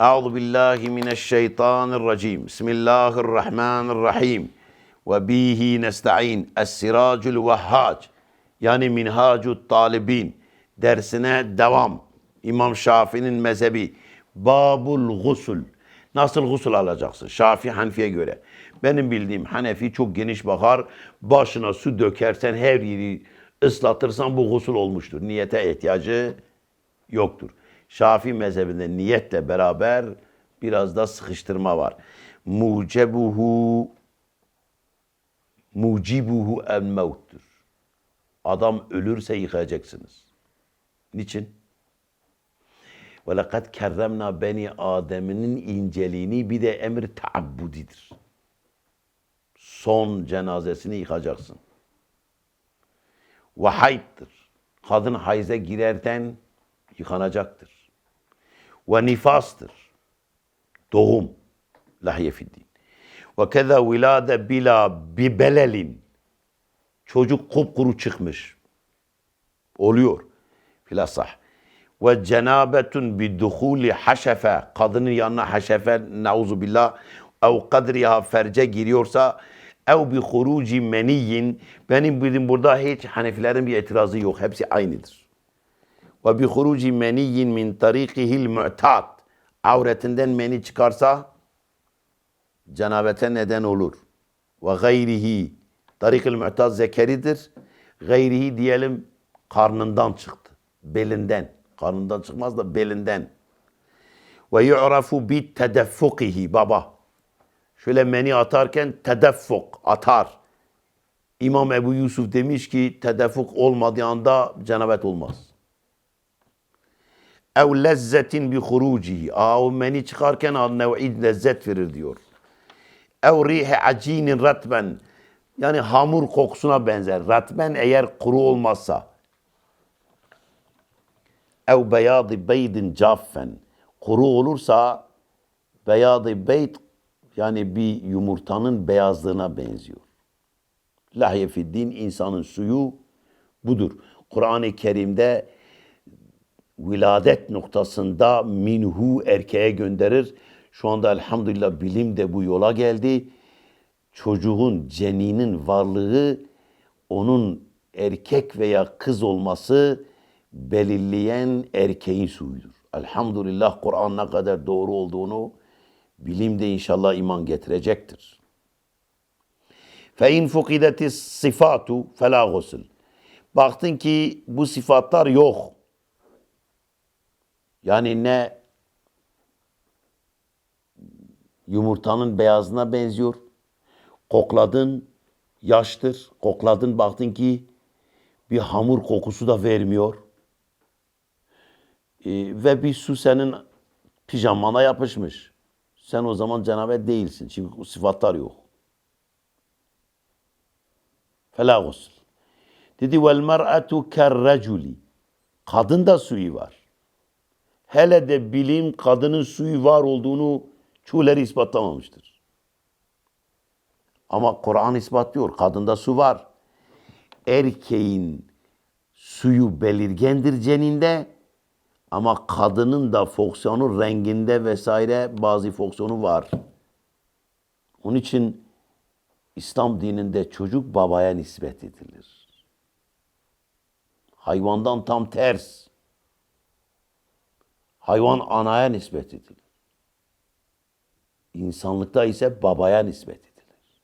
Euzu billahi mineşşeytanirracim. Bismillahirrahmanirrahim. Ve bihi nesta'in. Es-siracul vehhac. Yani minhacut talibin. Dersine devam. İmam Şafii'nin mezhebi. Babul gusul. Nasıl gusul alacaksın? Şafii Hanefi'ye göre. Benim bildiğim Hanefi çok geniş bakar. Başına su dökersen her yeri ıslatırsan bu gusul olmuştur. Niyete ihtiyacı yoktur. Şafii mezhebinde niyetle beraber biraz da sıkıştırma var. Mucebuhu mucibuhu el mevttur. Adam ölürse yıkayacaksınız. Niçin? Ve lekad kerremna beni Adem'in inceliğini bir de emir taabbudidir. Son cenazesini yıkacaksın. Ve hayddır. Kadın hayze girerken yıkanacaktır. Ve nifastır. Doğum. Lahye fiddin. Ve keza vilade bila bibelelin. Çocuk kupkuru çıkmış. Oluyor. Filasah. Ve cenabetun biduhuli haşefe. Kadının yanına haşefe nauzu billah. Ev kadriha ferce giriyorsa ev bi huruci meniyin. Benim bildiğim burada hiç Hanefilerin bir itirazı yok. Hepsi aynıdır. Ve bi huruci meniyin min tarikihil mu'tat. Avretinden meni çıkarsa cenabete neden olur. Ve gayrihi. Tarikil mu'tat zekeridir. Gayrihi diyelim karnından çıktı. Belinden. Karnından çıkmaz da belinden. Ve yu'rafu bi tedeffukihi baba. Şöyle meni atarken tedeffuk atar. İmam Ebu Yusuf demiş ki tedeffuk olmadığı anda cenabet olmaz. Ev lezzetin bi hurucihi. Aa o meni çıkarken nev'id lezzet verir diyor. Ev rihe acinin ratben. Yani hamur kokusuna benzer. Ratben eğer kuru olmazsa. Ev beyadı beydin caffen. Kuru olursa beyadı beyd yani bir yumurtanın beyazlığına benziyor. Lahye fiddin insanın suyu budur. Kur'an-ı Kerim'de viladet noktasında minhu erkeğe gönderir. Şu anda elhamdülillah bilim de bu yola geldi. Çocuğun ceninin varlığı onun erkek veya kız olması belirleyen erkeğin suyudur. Elhamdülillah Kur'an ne kadar doğru olduğunu bilim de inşallah iman getirecektir. İn fukideti sifatu fela gusl. Baktın ki bu sıfatlar yok. Yani ne yumurtanın beyazına benziyor. Kokladın yaştır. Kokladın baktın ki bir hamur kokusu da vermiyor. Ee, ve bir su senin pijamana yapışmış. Sen o zaman cenabet değilsin. Çünkü sıfatlar yok. Fela gusl. Dedi vel mer'atu kerreculi. Kadın da suyu var. Hele de bilim kadının suyu var olduğunu çoğuları ispatlamamıştır. Ama Kur'an ispatlıyor. Kadında su var. Erkeğin suyu belirgendir ceninde ama kadının da fonksiyonu renginde vesaire bazı fonksiyonu var. Onun için İslam dininde çocuk babaya nispet edilir. Hayvandan tam ters. Hayvan anaya nispet edilir. İnsanlıkta ise babaya nispet edilir.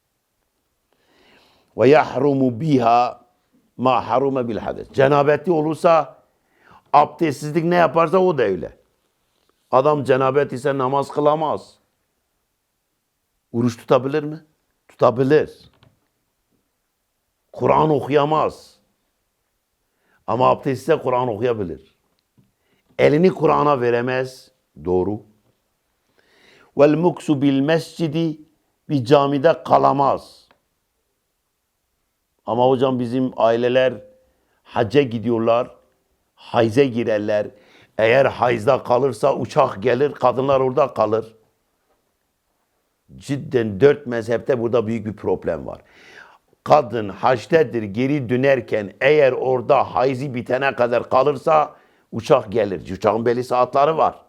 Ve yahrumu biha ma harume bil hades. Cenabetli olursa abdestsizlik ne yaparsa o da öyle. Adam cenabet ise namaz kılamaz. Oruç tutabilir mi? Tutabilir. Kur'an okuyamaz. Ama abdestsiz Kur'an okuyabilir. Elini Kur'an'a veremez. Doğru. Vel muksu bil mescidi bir camide kalamaz. Ama hocam bizim aileler hacca gidiyorlar. Hayze girerler. Eğer hayızda kalırsa uçak gelir, kadınlar orada kalır. Cidden dört mezhepte burada büyük bir problem var. Kadın haçtedir geri dönerken eğer orada hayzi bitene kadar kalırsa uçak gelir. Uçağın belli saatleri var.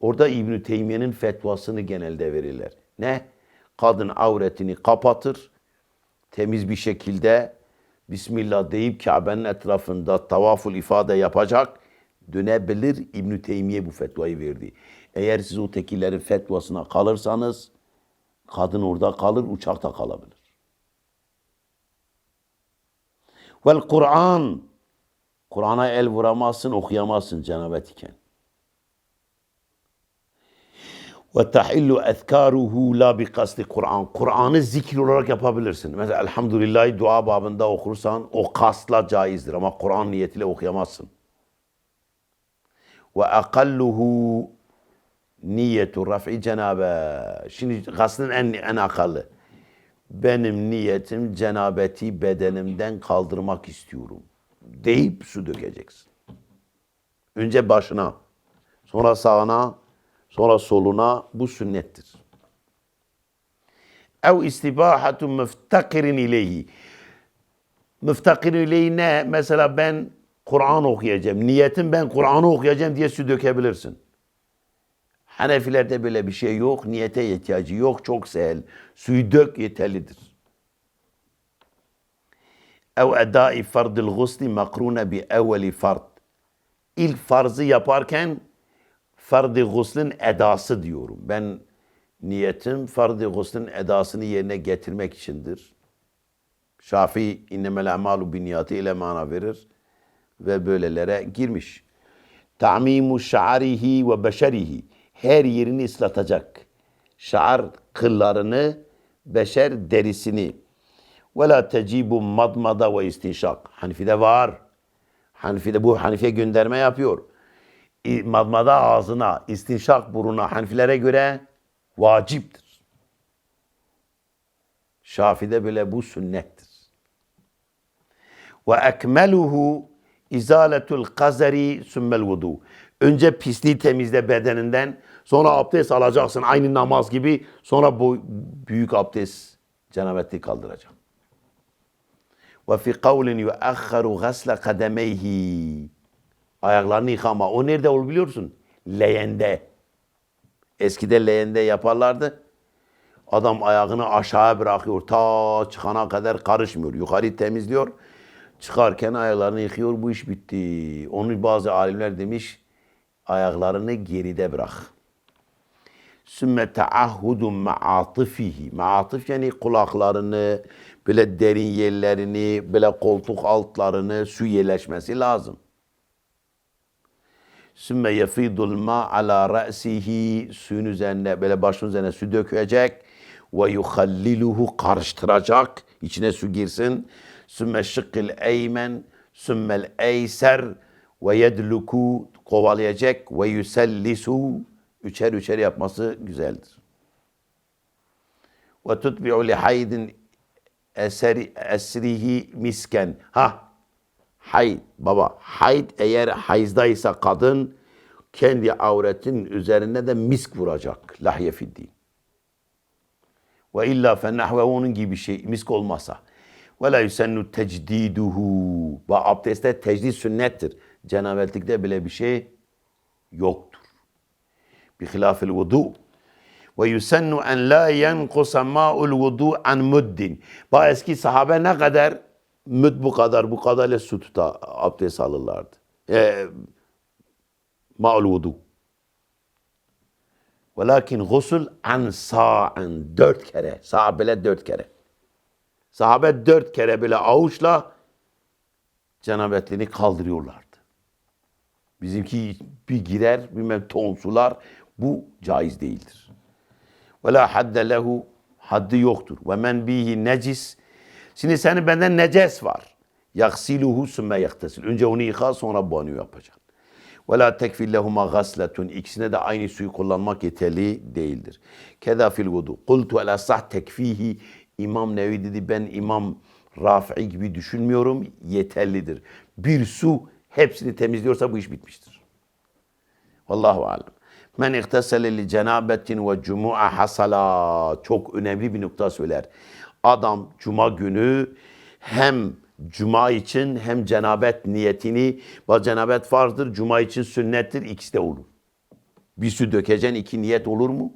Orada İbn Teymiye'nin fetvasını genelde verirler. Ne? Kadın avretini kapatır. Temiz bir şekilde Bismillah deyip Kabe'nin etrafında tavaful ifade yapacak. Dönebilir İbn Teymiye bu fetvayı verdi. Eğer siz o tekilerin fetvasına kalırsanız kadın orada kalır, uçakta kalabilir. Vel Kur'an. Kur'an'a el vuramazsın, okuyamazsın cenabet iken. Ve tahillu ezkaruhu la bi kasti Kur'an. Kur'an'ı zikir olarak yapabilirsin. Mesela elhamdülillah dua babında okursan o kasla caizdir ama Kur'an niyetiyle okuyamazsın. Ve akalluhu niyetu raf'i cenabe. Şimdi kastın en, en akallı. Benim niyetim cenabeti bedenimden kaldırmak istiyorum. Deyip su dökeceksin. Önce başına, sonra sağına, sonra soluna bu sünnettir. Ev istibahatu müftakirin ileyhi. Müftakirin ileyhi ne? Mesela ben Kur'an okuyacağım. Niyetim ben Kur'an'ı okuyacağım diye su dökebilirsin. Hanefilerde böyle bir şey yok. Niyete ihtiyacı yok. Çok sehel. Suyu dök yeterlidir. Ev edai fardil gusli makrune bi evveli fard. İlk farzı yaparken fardı guslün edası diyorum. Ben niyetim fardı guslün edasını yerine getirmek içindir. Şafii innemel amalu niyati ile mana verir ve böylelere girmiş. Ta'mimu şa'rihi ve beşerihi her yerini ıslatacak. Şa'ar kıllarını, beşer derisini. Ve la tecibu madmada ve istinşak. Hanifi'de var. Hanifi'de bu Hanifi'ye gönderme yapıyor. Madmada ağzına, istinşak buruna Hanifilere göre vaciptir. Şafi'de böyle bu sünnettir. Ve ekmeluhu izaletul kazari sümmel vudu. Önce pisliği temizle bedeninden, sonra abdest alacaksın aynı namaz gibi, sonra bu büyük abdest cenabeti kaldıracak. Ve fi kavlin yuakharu gasla kademeyhi. Ayaklarını yıkama. O nerede olur biliyorsun? Leğende. Eskide leğende yaparlardı. Adam ayağını aşağı bırakıyor. Ta çıkana kadar karışmıyor. Yukarı temizliyor. Çıkarken ayaklarını yıkıyor. Bu iş bitti. Onu bazı alimler demiş ayaklarını geride bırak. Sümme taahhudu ma'atifihi. Ma'atif yani kulaklarını, böyle derin yerlerini, böyle koltuk altlarını su yerleşmesi lazım. Sümme yefidul ma ala ra'sihi suyun üzerine böyle başın üzerine su dökecek ve yuhalliluhu karıştıracak içine su girsin. Sümme şıkkil eymen sümmel eyser ve yedluku kovalayacak ve yusellisu üçer üçer yapması güzeldir. Ve tutbi'u li haydin eseri, esrihi misken. Ha Hayd baba hayd eğer hayzdaysa kadın kendi avretin üzerine de misk vuracak. Lahye fiddin. Ve illa fennahve onun gibi şey misk olmasa. Ve la yusennu tecdiduhu. Ve abdestte tecdid sünnettir. Cenabetlikte bile bir şey yoktur. Vudu. Ve yusennu en la yenkusa ma'ul vudu an muddin. Bu eski sahabe ne kadar müd bu kadar bu kadarla su tuta abdest alırlardı. E, ma'ul vudu. Velakin gusül an sa'an dört kere. Sahabeler dört kere. Sahabe dört kere böyle avuçla cenabetliğini kaldırıyorlardı. Bizimki bir girer bilmem ton sular. Bu caiz değildir. Ve la hadde lehu haddi yoktur. Ve men bihi necis. Şimdi senin benden neces var. Yaksiluhu sümme yaktesil. Önce onu yıka sonra banyo yapacaksın. Ve la tekfil lehuma gasletun. İkisine de aynı suyu kullanmak yeterli değildir. Keda fil vudu. Kultu el asah tekfihi. İmam Nevi dedi ben İmam Rafi gibi düşünmüyorum. Yeterlidir. Bir su hepsini temizliyorsa bu iş bitmiştir. Vallahu alem. Men ihtesele li cenabetin ve cumu'a hasala. Çok önemli bir nokta söyler. Adam cuma günü hem cuma için hem cenabet niyetini, ve cenabet farzdır, cuma için sünnettir, ikisi de olur. Bir su dökeceksin iki niyet olur mu?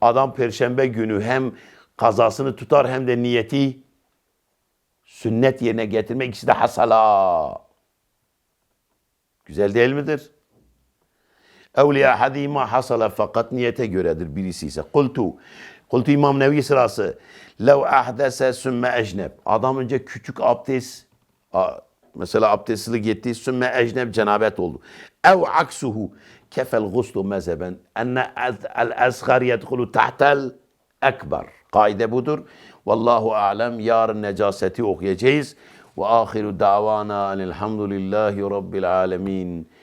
Adam perşembe günü hem kazasını tutar hem de niyeti sünnet yerine getirmek ikisi de hasala. Güzel değil midir? Evliya hadima hasala fakat niyete göredir birisi ise. Kultu. Kultu İmam Nevi sırası. Lev ahdese sümme ecneb. Adam önce küçük abdest mesela abdestli gitti sümme ecneb cenabet oldu. Ev aksuhu kefel guslu mezheben enne el asgar yedhulu tahtel ekber. Kaide budur. Vallahu alem yarın necaseti okuyacağız. Ve ahiru davana enelhamdülillahi rabbil alemin.